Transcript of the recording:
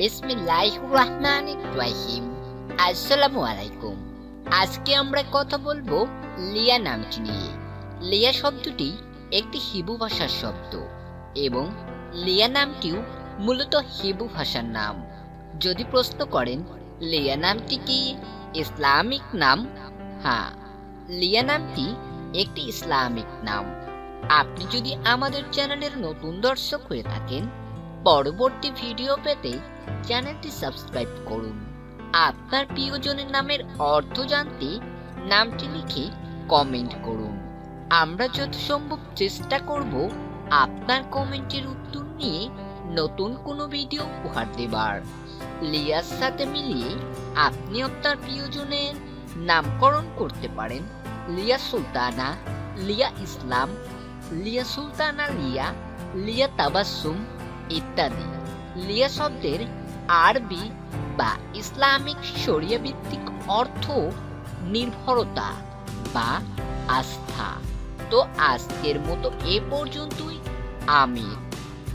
বিসমিল্লাহ রহমান রাহিম। আসসালামু আলাইকুম আজকে আমরা কথা বলব লিয়া নামটি নিয়ে। লিয়া শব্দটি একটি হিবু ভাষার শব্দ এবং লিয়া নামটিও মূলত হিবু ভাষার নাম। যদি প্রশ্ন করেন, লিয়া নামটি কি ইসলামিক নাম? হ্যাঁ লিয়া নামটি একটি ইসলামিক নাম। আপনি যদি আমাদের চ্যানেলের নতুন দর্শক হয়ে থাকেন পরবর্তী ভিডিও পেতে চ্যানেলটি সাবস্ক্রাইব করুন। আপনার প্রিয়জনের নামের অর্থ জানতে নামটি লিখে কমেন্ট করুন। আমরা যথাসম্ভব চেষ্টা করব আপনার কমেন্টের উত্তর নিয়ে নতুন কোনো ভিডিও উপহার দেবার। লিয়ার সাথে মিলিয়ে আপনি আপনার প্রিয়জনের নামকরণ করতে পারেন। লিয়া সুলতানা, লিয়া ইসলাম, লিয়া সুলতানা লিয়া লিয়া তাবাসুম ইত্যাদি। লিয়া শব্দের আরবি বা ইসলামিক শরিয়া ভিত্তিক অর্থ নির্ভরতা বা আস্থা। তো আজকের মতো এ পর্যন্তই। আমি